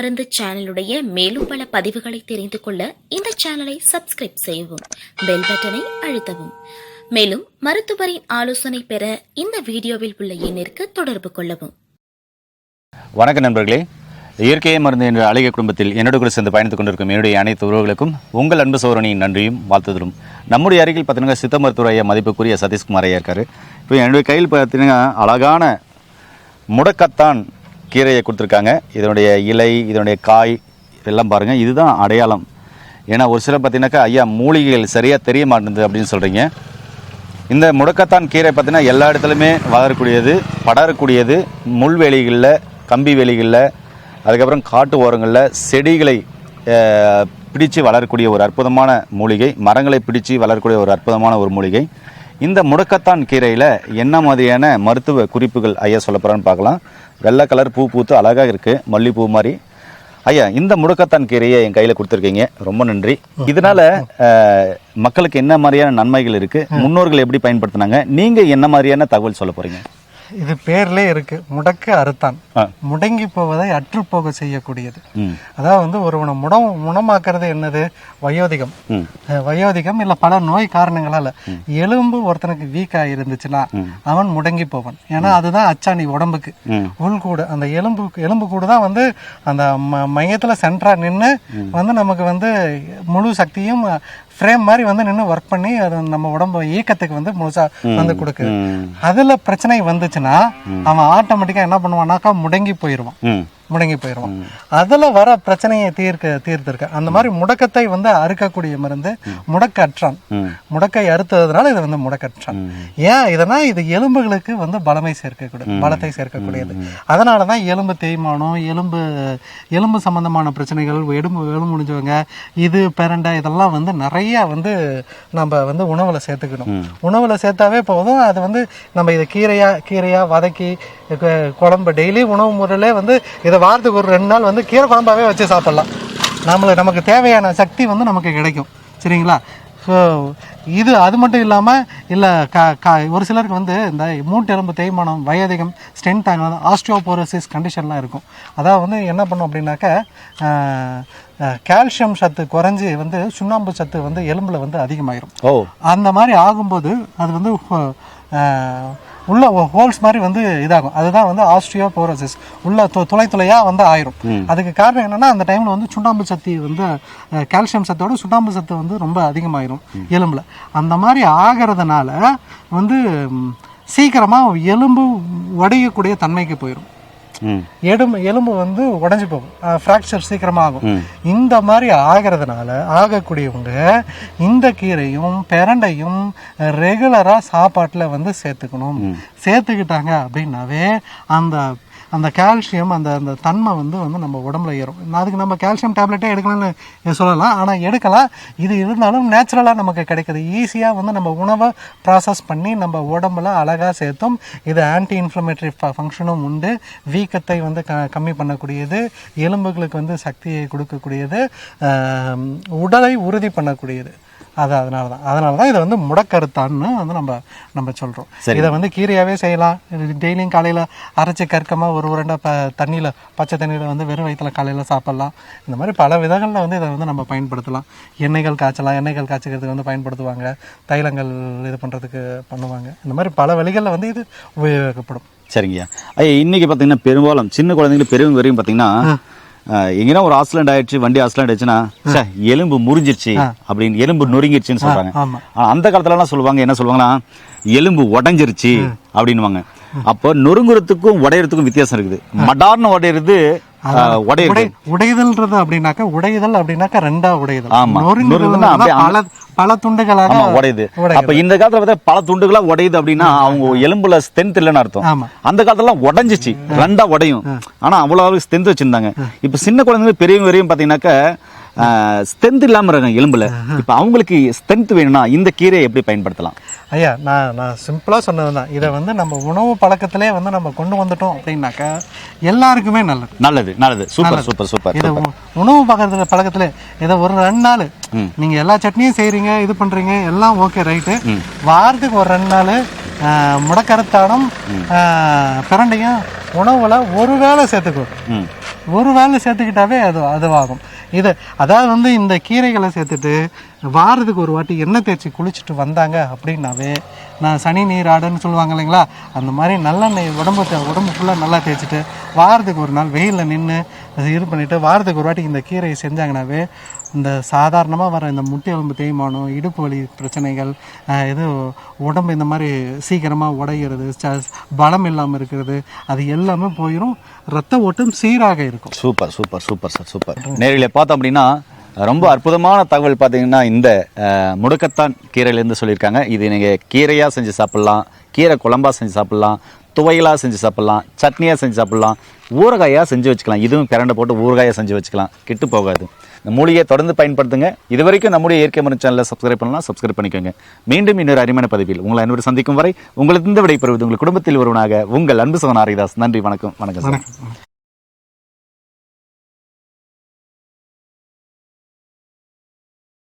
மருந்து சேனலுடைய மேலும் பல பதிவுகளை தெரிந்து கொள்ள இந்த சேனலை சப்ஸ்கிரைப் செய்யவும் பெல் பட்டனை அழுத்தவும். மேலும் மருத்துவரின் ஆலோசனை பெற இந்த வீடியோவில் உள்ள எண்ணிற்கு தொடர்பு கொள்ளவும். வணக்கம் நண்பர்களே. இயற்கையை மருந்து என்ற அழகிய குடும்பத்தில் என்னோடு கூட சேர்ந்து பயணித்துக் கொண்டிருக்கும் என்னுடைய அனைத்து உறவுகளுக்கும் உங்கள் அன்பு சோரணியின் நன்றியும் வாழ்த்துதலும். நம்முடைய அருகில் பார்த்தீங்கன்னா சித்த மருத்துவ ஐயா மதிப்புக்குரிய சதீஷ்குமார் ஐயா இருக்காரு. இப்போ என்னுடைய கையில் பார்த்தீங்கன்னா அழகான முடக்கத்தான் கீரையை கொடுத்துருக்காங்க. இதனுடைய இலை இதனுடைய காய் எல்லாம் பாருங்கள் இதுதான் அடையாளம். ஏன்னா ஒரு சிலர் பார்த்தீங்கன்னாக்கா ஐயா மூலிகைகள் சரியாக தெரிய மாட்டேங்குது அப்படின்னு சொல்கிறீங்க இந்த முடக்கத்தான் கீரை பார்த்தீங்கன்னா எல்லா இடத்துலையுமே வளரக்கூடியது படரக்கூடியது. முள்வெளிகளில் கம்பி வேலிகளில் அதுக்கப்புறம் காட்டு ஓரங்களில் செடிகளை பிடித்து வளரக்கூடிய ஒரு அற்புதமான மூலிகை மரங்களை பிடிச்சு வளரக்கூடிய ஒரு அற்புதமான ஒரு மூலிகை. இந்த முடக்கத்தான் கீரையில் என்ன மாதிரியான மருத்துவ குறிப்புகள் ஐயா சொல்ல போகிறான்னு பார்க்கலாம். வெள்ளை கலர் பூ பூத்து அழகாக இருக்குது மல்லிப்பூ மாதிரி. ஐயா இந்த முடக்கத்தான் கீரையை என் கையில கொடுத்துருக்கீங்க. ரொம்ப நன்றி. இதனால மக்களுக்கு என்ன மாதிரியான நன்மைகள் இருக்கு? முன்னோர்கள் எப்படி பயன்படுத்தினாங்க? நீங்க என்ன மாதிரியான தகவல் சொல்ல போறீங்க? இது பேர்லே இருக்கு. முடக்க அறுத்தான். முடங்கி போவதை அற்றுப்போக செய்யக்கூடியது. அதாவது வந்து ஒருவனை முடம் முணமாக்குறது என்னது? வயோதிகம். வயோதிகம் இல்ல பல நோய் காரணங்களால. எலும்பு ஒருத்தனுக்கு வீக் ஆயிருந்துச்சுன்னா அவன் முடங்கி போவான். ஏன்னா அதுதான் அச்சாணி உடம்புக்கு. உள்கூடு அந்த எலும்பு எலும்பு கூடு தான் வந்து அந்த மையத்துல சென்டரா நின்று வந்து நமக்கு வந்து முழு சக்தியும் ஃப்ரேம் மாதிரி வந்து நின்று ஒர்க் பண்ணி அது நம்ம உடம்பு இயக்கத்துக்கு வந்து முழுசா வந்து கொடுக்குது. அதுல பிரச்சனை வந்துச்சுன்னா அவன் ஆட்டோமேட்டிக்கா என்ன பண்ணுவானாக்கா முடங்கி போயிடுவான் ம். முடங்கி போயிடுவான் அதுல வர பிரச்சனையை தீர்க்க தீர்த்திருக்க. அந்த மாதிரி முடக்கத்தை வந்து அறுக்கக்கூடிய மருந்து முடக்கற்றான் முடக்கை அறுத்ததுனால இது வந்து முடக்கற்றான் ஏன் இதனா இது எலும்புகளுக்கு வந்து பலமை சேர்க்கக்கூடிய பலத்தை சேர்க்கக்கூடியது. அதனால தான் எலும்பு தேய்மானம் எலும்பு எலும்பு சம்பந்தமான பிரச்சனைகள் எலும்பு எலும்பு முடிஞ்சவங்க இது பிரண்டை இதெல்லாம் வந்து நிறைய வந்து நம்ம வந்து உணவுல சேர்த்துக்கணும். உணவுல சேர்த்தாவே போதும். அது வந்து நம்ம இதை கீரையா கீரையா வதக்கி குழம்பு டெய்லி உணவு முறையிலே வந்து இதை வாரத்துக்கு ஒரு ரெண்டு நாள் வந்து கீரை குழம்பாவே வச்சு சாப்பிடலாம். நம்மள நமக்கு தேவையான சக்தி வந்து நமக்கு கிடைக்கும். சரிங்களா? ஸோ இது அது மட்டும் இல்லாமல் இல்லை க க ஒரு சிலருக்கு வந்து இந்த மூட்டு எலும்பு தேய்மானம் வயதிகம் ஸ்ட்ரென்த் ஆகணும் ஆஸ்டியோபோரோசிஸ் கண்டிஷன்லாம் இருக்கும். அதாவது வந்து என்ன பண்ணும் அப்படின்னாக்க கால்சியம் சத்து குறைஞ்சி வந்து சுண்ணாம்பு சத்து வந்து எலும்புல வந்து அதிகமாயிரும். அந்த மாதிரி ஆகும்போது அது வந்து உள்ள ஹோல்ஸ் மாதிரி வந்து இதாகும். அதுதான் வந்து ஆஸ்ட்ரியோபோரோசிஸ் உள்ள து- துளை துளையா வந்து ஆயிரும். அதுக்கு காரணம் என்னன்னா அந்த டைம்ல வந்து சுண்ணாம்பு சத்து வந்து கால்சியம் சத்தோட சுண்ணாம்பு சத்து வந்து ரொம்ப அதிகமாயிரும் எலும்புல. அந்த மாதிரி ஆகிறதுனால வந்து ம், சீக்கிரமா எலும்பு உடையக்கூடிய தன்மைக்கு போயிடும் எலும்பு எலும்பு வந்து உடைஞ்சு போகும். ஃப்ராக்சர் சீக்கிரமா ஆகும் இந்த மாதிரி ஆகிறதுனால ஆகக்கூடியவங்க இந்த கீரையும் பிரண்டையும் ரெகுலரா சாப்பாட்டுல வந்து சேர்த்துக்கணும். சேர்த்துக்கிட்டாங்க அப்படின்னாவே அந்த அந்த கால்சியம் அந்த அந்த தன்மை வந்து வந்து நம்ம உடம்புல ஏறும். அதுக்கு நம்ம கால்சியம் டேப்லெட்டே எடுக்கலாம்னு சொல்லலாம். ஆனால் எடுக்கலாம். இது இருந்தாலும் நேச்சுரலாக நமக்கு கிடைக்குது. ஈஸியாக வந்து நம்ம உணவை ப்ராசஸ் பண்ணி நம்ம உடம்புல அழகாக சேர்த்தும். இது ஆன்டி இன்ஃப்ளமேட்டரி ஃபங்க்ஷனும் உண்டு. வீக்கத்தை வந்து க கம்மி பண்ணக்கூடியது. எலும்புகளுக்கு வந்து சக்தியை கொடுக்கக்கூடியது. உடலை உறுதி பண்ணக்கூடியது. அது அதனால தான் அதனால தான் இதை வந்து முடக்கருத்தான்னு வந்து நம்ம நம்ம சொல்கிறோம் இதை வந்து கீரையாகவே செய்யலாம். டெய்லியும் காலையில் அரைச்சி கற்கமாக ஒரு உருண்டை ப தண்ணியில் பச்சை தண்ணியில் வந்து வெறும் வயிற்றுல காலையில் சாப்பிட்லாம். இந்த மாதிரி பல விதங்களில் வந்து இதை வந்து நம்ம பயன்படுத்தலாம். எண்ணெய்கள் காய்ச்சலாம். எண்ணெய்கள் காய்ச்சிக்கிறதுக்கு வந்து பயன்படுத்துவாங்க. தைலங்கள் இது பண்ணுறதுக்கு பண்ணுவாங்க. இந்த மாதிரி பல வழிகளில் வந்து இது உபயோகப்படும் சரிங்கய்யா. ஐயா இன்னைக்கு பார்த்தீங்கன்னா பெரும்பாலும் சின்ன குழந்தைங்களுக்கு பெரியவங்க வரையும் பார்த்தீங்கன்னா அஹ், எங்கேனா ஒரு ஆக்சிடென்ட் ஆயிடுச்சு வண்டி ஆக்சிடென்ட் ஆயிடுச்சுன்னா ச்சே, எலும்பு முறிஞ்சிருச்சு அப்படின்னு எலும்பு நொறுங்கிருச்சுன்னு சொல்றாங்க. அந்த காலத்துல எல்லாம் சொல்லுவாங்க என்ன சொல்லுவாங்கன்னா எலும்பு உடைஞ்சிருச்சு அப்படின்னுவாங்க. அப்போ நொறுங்குறதுக்கும் உடையறதுக்கும் வித்தியாசம் இருக்குது. மடார்னு உடையிறது அஹ், உடையிறது உடை உடைதல்ன்றது அப்படின்னாக்கா உடைதல் அப்படின்னாக்கா ரெண்டா ஆமா. பல பல துண்டுகளாக உடையுது. அப்ப இந்த காலத்துல பார்த்தா பல துண்டுகளா உடையுது அப்படின்னா அவங்க எலும்புல ஸ்ட்ரென்த் இல்லைன்னு அர்த்தம். அந்த காலத்துல எல்லாம் உடைஞ்சிச்சு ரெண்டா உடையும். ஆனா அவ்வளவு ஸ்ட்ரென்த் வச்சிருந்தாங்க. இப்ப சின்ன குழந்தைங்க பெரியவங்க வரையும் பாத்தீங்கன்னாக்க ஸ்ட்ரென்த் இல்லாம இருக்காங்க எலும்புல. இப்ப அவங்களுக்கு ஸ்ட்ரென்த் வேணும்னா இந்த கீரையை எப்படி பயன்படுத்தலாம்? ஐயா நான் நான் சிம்பிளாக சொன்னது தான் இதை வந்து நம்ம உணவு பழக்கத்திலே வந்து நம்ம கொண்டு வந்துட்டோம் அப்படின்னாக்கா எல்லாருக்குமே நல்லது. நல்லது நல்லது. சூப்பர் சூப்பர் சூப்பர் இதை உணவு பழக்கத்துல பழக்கத்துல இதை ஒரு ரெண்டு நாள் நீங்க எல்லா சட்னியும் செய்றீங்க இது பண்றீங்க எல்லாம் ஓகே ரைட்டு வாரத்துக்கு ஒரு ரெண்டு நாள் முடக்கருத்தானம் பிரண்டையும் உணவுல ஒரு வேளை சேர்த்துக்கோ. ஒரு வேளை சேர்த்துக்கிட்டாவே அது அதுவாகும். இது அதாவது வந்து இந்த கீரைகளை சேர்த்துட்டு வாரத்துக்கு ஒரு வாட்டி எண்ணெய் தேய்ச்சி குளிச்சுட்டு வந்தாங்க அப்படின்னாவே நான் சனி நீர் ஆடுன்னு சொல்லுவாங்க இல்லைங்களா? அந்த மாதிரி நல்லெண்ணெய் உடம்பு உடம்பு ஃபுல்லாக நல்லா தேய்ச்சிட்டு வாரத்துக்கு ஒரு நாள் வெயிலில் நின்று இது பண்ணிட்டு வாரத்துக்கு ஒரு வாட்டி இந்த கீரையை செஞ்சாங்கனாவே இந்த சாதாரணமாக வர இந்த முட்டி எலும்பு தேய்மானம் இடுப்பு வலி பிரச்சனைகள் இது உடம்பு இந்த மாதிரி சீக்கிரமாக உடைகிறது பலம் இல்லாமல் இருக்கிறது அது எல்லாமே போயிடும் ரத்த ஓட்டம் சீராக இருக்கும். Super super super sir super. நேரில் பார்த்தோம் அப்படின்னா ரொம்ப அற்புதமான தகவல் பார்த்தீங்கன்னா இந்த முடுக்கத்தான் முடக்கத்தான் கீரையிலேருந்து சொல்லியிருக்காங்க. இது நீங்கள் கீரையாக செஞ்சு சாப்பிட்லாம் கீரை குழம்பா செஞ்சு சாப்பிட்லாம் துவையலாக செஞ்சு சாப்பிட்லாம் சட்னியாக செஞ்சு சாப்பிட்லாம் ஊறுகாயாக செஞ்சு வச்சுக்கலாம். இதுவும் பிரண்டை போட்டு ஊறுகாயாக செஞ்சு வச்சுக்கலாம். கெட்டு போகாது. இந்த மூலிகையை தொடர்ந்து பயன்படுத்துங்க. இது வரைக்கும் நம்முடைய இயற்கை மருந்து சேனலை சப்ஸ்கிரைப் பண்ணலாம் சப்ஸ்கிரைப் பண்ணிக்கோங்க. மீண்டும் இன்னொரு அருமையான பதிவில் உங்களை அன்பு சந்திக்கும் வரை உங்களுக்கு இந்த விடைபெறுவது உங்கள் குடும்பத்தில் ஒருவனாக உங்கள் அன்பு சோன் ஹரிதாஸ். நன்றி வணக்கம் வணக்கம் சார்.